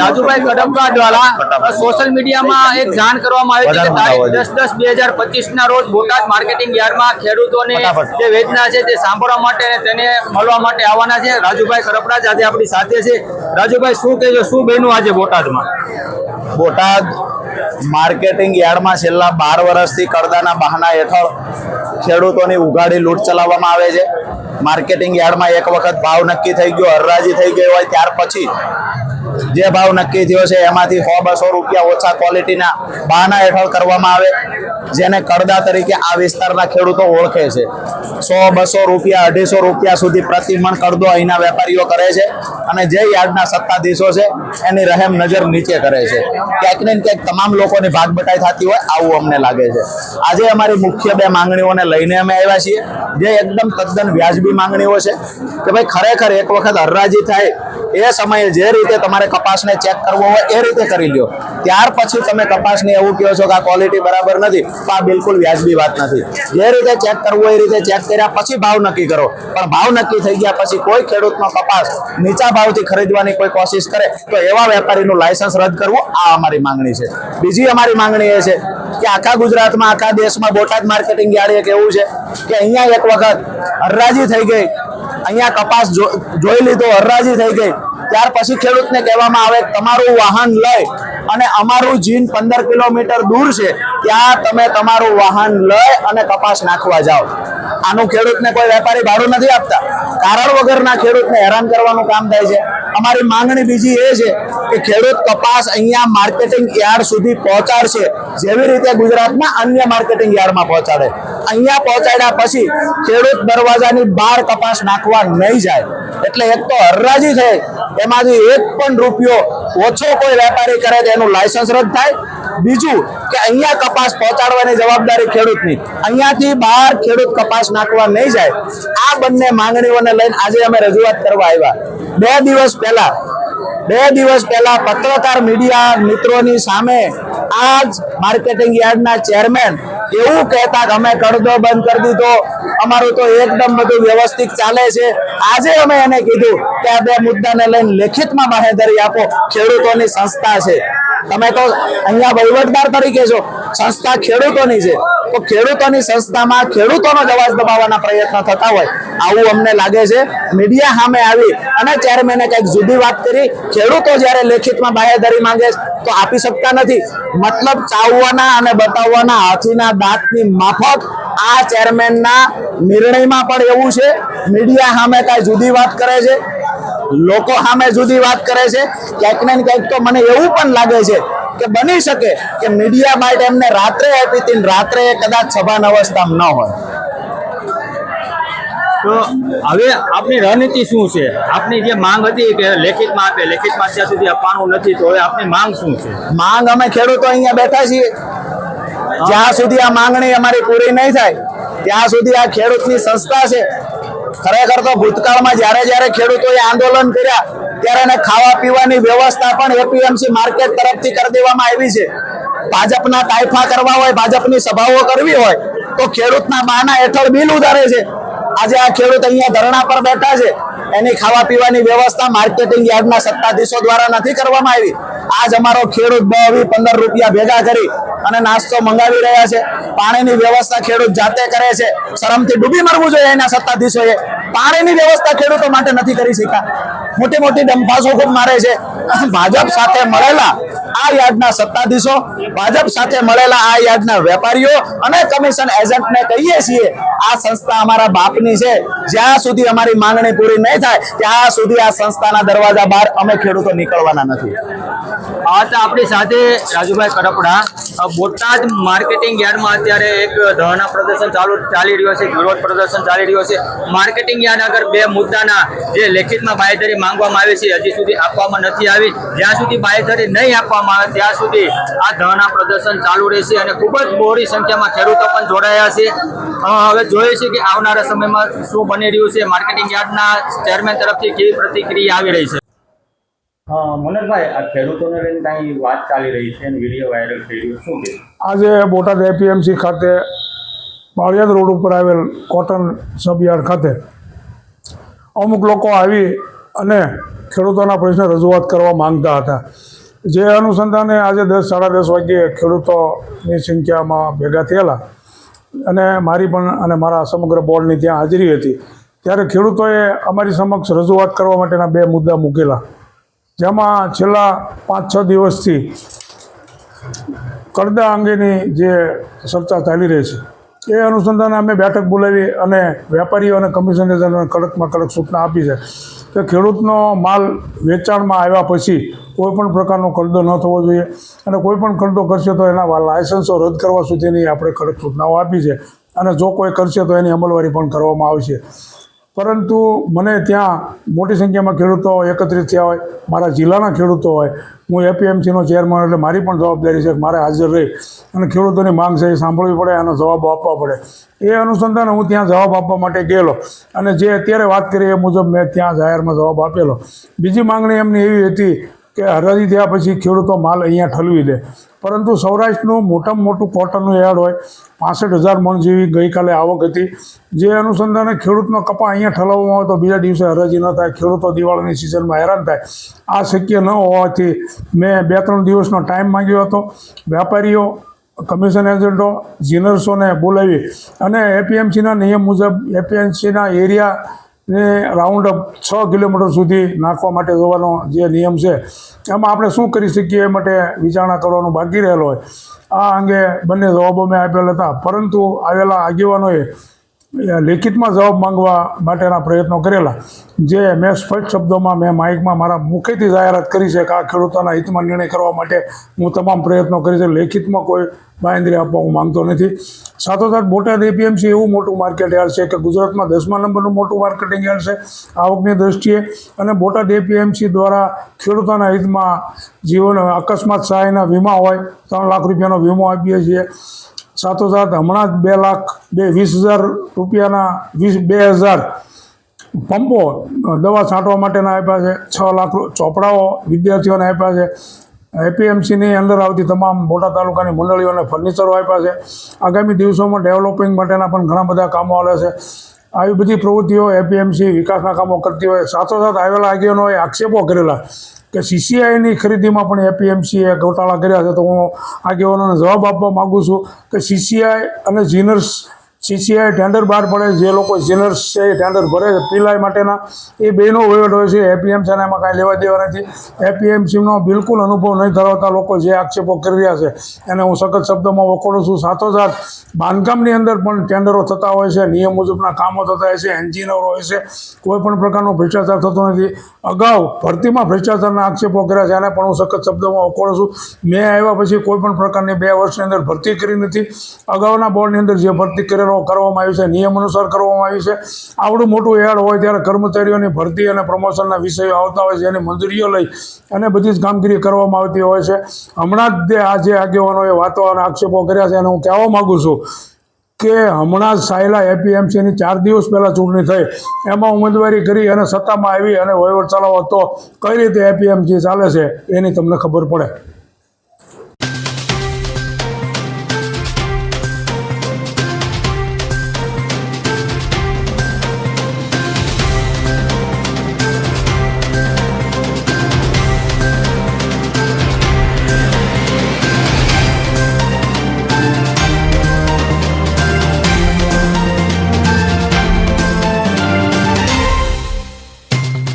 રાજુભાઈ કડપકા દ્વારા સોશિયલ મીડિયામાં એક જાણ કરવામાં આવી છે કે તારીખ દસ દસ બે હજાર પચીસ ના રોજ બોટાદ માર્કેટિંગ યાર્ડમાં ખેડૂતોને જે વેદના છે તે સાંભળવા માટે અને તેને મળવા માટે આવવાના છે. રાજુભાઈ કરપડા આજે આપણી સાથે છે. રાજુભાઈ શું કહેજો? શું બન્યું આજે બોટાદમાં? બોટાદ માર્કેટિંગ યાર્ડમાં છેલ્લા બાર વર્ષથી કરદાના બહાના હેઠળ ખેડૂતોની ઉઘાડી લૂંટ ચલાવવામાં આવે છે. માર્કેટિંગ યાર્ડમાં એક વખત ભાવ નક્કી થઈ ગયો હરરાજી થઈ ગયો હોય ત્યાર પછી જે ભાવ નક્કી થયો છે, એમાંથી સો બસો રૂપિયા ઓછા ક્વોલિટીના બહાના હેઠળ કરવામાં આવે. જેને કડદા તરીકે આ વિસ્તારના ખેડૂતો ઓળખે છે. સો, બસો રૂપિયા, અઢીસો રૂપિયા સુધી પ્રતિ મણ અહીંના વેપારીઓ કરે છે અને જે યાર્ડના સત્તાધીશો છે, એની રહેમ નજર નીચે કરે છે. ક્યાંક ને ક્યાંક તમામ લોકોની ભાગબટાઈ થતી હોય આવું અમને લાગે છે. આજે અમારી મુખ્ય બે માંગણીઓને લઈને અમે આવ્યા છીએ. જે એકદમ તદ્દન વ્યાજબી માંગણીઓ છે કે ભાઈ ખરેખર એક વખત હરરાજી થાય એ સમયે જે રીતે તમારે કપાસને ચેક કરવો હોય એ રીતે કરી લ્યો. ત્યાર પછી તમે કપાસને એવું કહો છો કે આ ક્વોલિટી બરાબર નથી. આ બિલકુલ વ્યાજબી વાત નથી. જે રીતે ચેક કરવું એ રીતે ચેક કર્યા પછી ભાવ નક્કી કરો. પણ ભાવ નક્કી થઈ ગયા પછી કોઈ ખેડૂતનો કપાસ નીચા ભાવથી ખરીદવાની કોઈ કોશિશ કરે, તો એવા વેપારીનું લાયસન્સ રદ કરવું આ અમારી માંગણી છે. બીજી અમારી માંગણી એ છે કે આખા ગુજરાતમાં, આખા દેશમાં બોટાદ માર્કેટિંગ યાર્ડ એક એવું છે કે અહીંયા એક વખત હરરાજી થઈ ગઈ. અહીંયા કપાસ જોઈ લીધો, હરરાજી થઈ ગઈ. ત્યાર પછી ખેડૂતને કહેવામાં આવે, તમારું વાહન લઈ અને અમારું જીન પંદર કિલોમીટર દૂર છે, ત્યાં તમે તમારું વાહન લઈ અને કપાસ નાખવા જાઓ. આનું ખેડૂતને કોઈ વેપારી ભાડું નથી આપતા. કારણ વગરના ખેડૂતને હેરાન કરવાનું કામ થાય છે. અમારી માંગણી બીજી એ છે કે ખેડૂત કપાસ અહીંયા માર્કેટિંગ યાર્ડ સુધી પહોંચાડશે. જેવી રીતે ગુજરાતના અન્ય માર્કેટિંગ યાર્ડમાં પહોંચાડે. અહીંયા પહોંચાડ્યા પછી ખેડૂત દરવાજાની બહાર કપાસ નાખવા નહીં જાય. એટલે એક તો હરરાજી થઈ. એમાંથી એક પણ રૂપિયો ઓછો કોઈ વેપારી કરે તો એનું લાયસન્સ રદ થાય. બીજું કે અહીંયા કપાસ પહોંચાડવાની જવાબદારી ખેડૂતની. અહીંયાથી બહાર ખેડૂત કપાસ નાખવા નહીં જાય. આ બંને માંગણીઓને લઈને આજે અમે રજૂઆત કરવા આવ્યા. બે દિવસ પહેલા બે દિવસ પહેલા પત્રકાર મીડિયા મિત્રોની સામે આ જ માર્કેટિંગ યાર્ડના ચેરમેન એવું કહેતા કે અમે કરદો બંધ કરી દીધો. અમારું તો એકદમ બધું વ્યવસ્થિત ચાલે છે. આજે અમે એને કીધું કે આ બે મુદ્દાને લઈને લેખિતમાં બાહેધરી આપો. ખેડૂતોની સંસ્થા છે. તમે તો અહીંયા વહીવટદાર તરીકે છો. સંસ્થા ખેડૂતોની છે. તો ખેડૂતોની સંસ્થામાં ખેડૂતોનો જ અવાજ દબાવવાના પ્રયત્ન થતા હોય. આવું અમને લાગે છે. મીડિયા સામે આવી અને ચેરમેને કંઈક જુદી વાત કરી. ખેડૂતો જ્યારે લેખિતમાં બાહેધરી માંગે તો આપી શકતા નથી. મતલબ ચાવવાના અને બતાવવાના હાથીના દાંતની માફક આ ચેરમેનના નિર્ણયમાં પણ એવું છે. મીડિયા સામે કાંઈ જુદી વાત કરે છે. લોકો સામે જુદી વાત કરે છે. ક્યાંક ને ક્યાંક તો મને એવું પણ લાગે છે કે બની શકે કે મીડિયા માટે એમને રાત્રે આપી હતી રાત્રે કદાચ સભાન અવસ્થામાં ન હોય. તો હવે આપની રણનીતિ શું છે? આપની જે માંગ હતી કે લેખિતમાં આપે લેખિતમાં ત્યાં સુધી આપવાનું નથી તો હવે આપની માંગ શું છે? માંગ અમે ખેડૂતો અહીંયા બેઠા છીએ. જ્યાં સુધી આ માંગણી અમારી પૂરી નહીં થાય ત્યાં સુધી આ ખેડૂતની સંસ્થા છે. ખરેખર તો ભૂતકાળમાં જ્યારે જ્યારે ખેડૂતોએ આંદોલન કર્યા ત્યારે એને ખાવા પીવાની વ્યવસ્થા પણ એપીએમસી માર્કેટ તરફથી કરી દેવામાં આવી છે. ભાજપના તાઇફા કરવા હોય, ભાજપની સભાઓ કરવી હોય, તો ખેડૂતના બાના હેઠળ બિલ ઉધારે છે. આજે આ ખેડૂત અહીંયા ધરણા પર બેઠા છે. એની ખાવા પીવાની વ્યવસ્થા માર્કેટિંગ યાર્ડના સત્તાધીશો દ્વારા નથી કરવામાં આવી. આજ અમારો ખેડૂત બે પંદર રૂપિયા ભેગા કરી અને નાસ્તો મંગાવી રહ્યા છે. પાણીની વ્યવસ્થા ખેડૂત જાતે કરે છે. શરમથી ડૂબી મરવું જોઈએ એના સત્તાધીશોએ. પાણીની વ્યવસ્થા ખેડૂતો માટે નથી કરી શક્યા. મોટી મોટી ડંફાસો ખૂબ મારે છે. ભાજપ સાથે મળેલા આ યાર્ડના સત્તાધીશો ભાજપ સાથે મળેલા આ યાર્ડના વેપારીઓ અને કમિશન એજન્ટને કહીએ છીએ આ સંસ્થા અમારા બાપની છે. જ્યાં સુધી અમારી માંગણી પૂરી નહીં થાય ત્યાં સુધી આ સંસ્થાના દરવાજા બહાર અમે ખેડૂતો નીકળવાના નથી. આ આપણી સાથે રાજુભાઈ કડપડા. અ, બોટાદ માર્કેટિંગ યાર્ડમાં અત્યારે એક ધરણા પ્રદર્શન ચાલુ ચાલી રહ્યો છે વિરોધ પ્રદર્શન ચાલી રહ્યો છે. માર્કેટિંગ યાર્ડ આગળ બે મુદ્દાના જે લેખિતમાં બાંયધરી માંગવામાં આવી છે હજી સુધી આપવામાં નથી આવી. જ્યાં સુધી બાંયધરી નહીં આપવામાં આવે ત્યાં સુધી આ ધરણા પ્રદર્શન ચાલુ રહેશે અને ખૂબ જ મોટી સંખ્યામાં ખેડૂતો પણ જોડાયા છે. હવે જોઈએ છે કે આવનારા સમયમાં શું બની રહ્યું છે. માર્કેટિંગ યાર્ડના ચેરમેન તરફથી કેવી પ્રતિક્રિયા આવી રહી છે? હા મનોજભાઈ આ ખેડૂતોને લઈને કાંઈ વાત ચાલી રહી છે અને વીડિયો વાયરલ થઈ રહ્યો શું કે આજે બોટાદ એપીએમસી ખાતે બાળિયાદ રોડ ઉપર આવેલ કોટન સબયાર્ડ ખાતે અમુક લોકો આવી અને ખેડૂતોના પ્રશ્ન રજૂઆત કરવા માંગતા હતા. જે અનુસંધાને આજે દસ, સાડા દસ વાગ્યે ખેડૂતોની સંખ્યામાં ભેગા થયેલા. અને મારી પણ અને મારા સમગ્ર બોર્ડની ત્યાં હાજરી હતી. ત્યારે ખેડૂતોએ અમારી સમક્ષ રજૂઆત કરવા માટેના બે મુદ્દા મૂકેલા. જેમાં છેલ્લા પાંચ, છ દિવસથી કરદા અંગેની જે ચર્ચા ચાલી રહી છે, એ અનુસંધાને અમે બેઠક બોલાવી અને વેપારીઓ અને કમિશન કડકમાં કડક સૂચના આપી છે. કે ખેડૂતનો માલ વેચાણમાં આવ્યા પછી કોઈપણ પ્રકારનો કરદો ન થવો જોઈએ અને કોઈપણ કરદો કરશે તો એના લાયસન્સો રદ કરવા સુધીની આપણે કડક સૂચનાઓ આપી છે. અને જો કોઈ કરશે તો એની અમલવારી પણ કરવામાં આવશે. પરંતુ મને ત્યાં મોટી સંખ્યામાં ખેડૂતો એકત્રિત થયા હોય, મારા જિલ્લાના ખેડૂતો હોય, હું એપીએમસીનો ચેરમેન એટલે મારી પણ જવાબદારી છે કે મારે હાજર રહી અને ખેડૂતોની માંગ છે એ સાંભળવી પડે અને જવાબો આપવા પડે. એ અનુસંધાને હું ત્યાં જવાબ આપવા માટે ગયેલો અને જે અત્યારે વાત કરી એ મુજબ મેં ત્યાં જાહેરમાં જવાબ આપેલો. બીજી માંગણી એમની એવી હતી કે હરાજી થયા પછી ખેડૂતો માલ અહીંયા ઠલવી દે. પરંતુ સૌરાષ્ટ્રનું મોટામાં મોટું કોટનનું યાર્ડ હોય, પાસઠ હજાર મણ જેવી ગઈકાલે આવક હતી. જે અનુસંધાને ખેડૂતનો કપા અહીંયા ઠલાવવામાં આવે તો બીજા દિવસે હરાજી ન થાય, ખેડૂતો દિવાળીની સિઝનમાં હેરાન થાય. આ શક્ય ન હોવાથી મેં બે ત્રણ દિવસનો ટાઈમ માંગ્યો હતો. વેપારીઓ કમિશન એજન્ટો, જીનર્સોને બોલાવી અને એપીએમસીના નિયમ મુજબ, એપીએમસીના એરિયા ને રાઉન્ડ અપ છ કિલોમીટર સુધી નાખવા માટે જવાનો જે નિયમ છે, એમાં આપણે શું કરી શકીએ એ માટે વિચારણા કરવાનું બાકી રહેલો હોય. આ અંગે બંને જવાબો મેં આપેલા હતા, પરંતુ આવેલા આગેવાનોએ લેખિતમાં જવાબ માંગવા માટેના પ્રયત્નો કરેલા. જે મેં સ્પષ્ટ શબ્દોમાં મેં માઇકમાં મારા મુખેથી જાહેરાત કરી છે કે આ ખેડૂતોના હિતમાં નિર્ણય કરવા માટે હું તમામ પ્રયત્નો કરી છે. લેખિતમાં કોઈ બાંયધરી આપવા હું માંગતો નથી. સાથોસાથ બોટાદ એપીએમસી એવું મોટું માર્કેટ યાર્ડ છે કે ગુજરાતમાં દસમા નંબરનું મોટું માર્કેટિંગ યાર્ડ છે. આવકની દ્રષ્ટિએ અને બોટાદ એપીએમસી દ્વારા ખેડૂતોના હિતમાં જીવન અકસ્માત સહાયના વીમા હોય, ત્રણ લાખ રૂપિયાનો વીમો આપીએ છીએ. સાથોસાથ હમણાં જ બે લાખ બે, વીસ હજાર રૂપિયાના વીસ, બે હજાર પંપો દવા છાંટવા માટેના આપ્યા છે. છ લાખ ચોપડાઓ વિદ્યાર્થીઓને આપ્યા છે. એપીએમસીની અંદર આવતી તમામ બોટાદ તાલુકાની મંડળીઓને ફર્નિચરો આપ્યા છે. આગામી દિવસોમાં ડેવલપિંગ માટેના પણ ઘણા બધા કામો આવે છે. આવી બધી પ્રવૃત્તિઓ એપીએમસી વિકાસના કામો કરતી હોય. સાથોસાથ આવેલા આગેવાનોએ આક્ષેપો કરેલા કે સીસીઆઈની ખરીદીમાં પણ એપીએમસીએ ગોટાળા કર્યા છે, તો હું આગેવાનોને જવાબ આપવા માગું છું કે સીસીઆઈ અને જીનર્સ સીસીઆઈ ટેન્ડર બહાર પડે, જે લોકો જીનર્સ છે એ ટેન્ડર ભરે છે, પીલાઈ માટેના. એ બેનો વહીવટ હોય છે એપીએમસીને એમાં કાંઈ લેવા દેવા નથી. એપીએમસીનો બિલકુલ અનુભવ નહીં ધરાવતા લોકો જે આક્ષેપો કરી રહ્યા છે. એને હું સખત શબ્દોમાં વખોડું છું. સાથોસાથ બાંધકામની અંદર પણ ટેન્ડરો થતા હોય છે, નિયમ મુજબના કામો થતા હોય છે, એન્જિનિયરો હોય છે, કોઈ પણ પ્રકારનો ભ્રષ્ટાચાર થતો નથી. અગાઉ ભરતીમાં ભ્રષ્ટાચારના આક્ષેપો કર્યા છે, એને પણ હું સખત શબ્દોમાં વખોડું છું. મેં આવ્યા પછી કોઈ પણ પ્રકારની બે વર્ષની અંદર ભરતી કરી નથી. અગાઉના બોર્ડની અંદર જે ભરતી કરેલો કરવામાં આવ્યું છે, નિયમ અનુસાર કરવામાં આવ્યું છે. આવડું મોટું એડ હોય ત્યારે કર્મચારીઓની ભરતી અને પ્રમોશનના વિષયો આવતા હોય છે એની મંજૂરીઓ લઈ અને બધી જ કામગીરી કરવામાં આવતી હોય છે. હમણાં જ જે આ જે આગેવાનોએ વાતો અને આક્ષેપો કર્યા છે, એને હું કહેવા માગું છું કે હમણાં જ સાયલા એપીએમસીની ચાર દિવસ પહેલાં ચૂંટણી થઈ. એમાં ઉમેદવારી કરી અને સત્તામાં આવી અને વહીવટ ચલાવો તો કઈ રીતે એપીએમસી ચાલે છે, એની તમને ખબર પડે.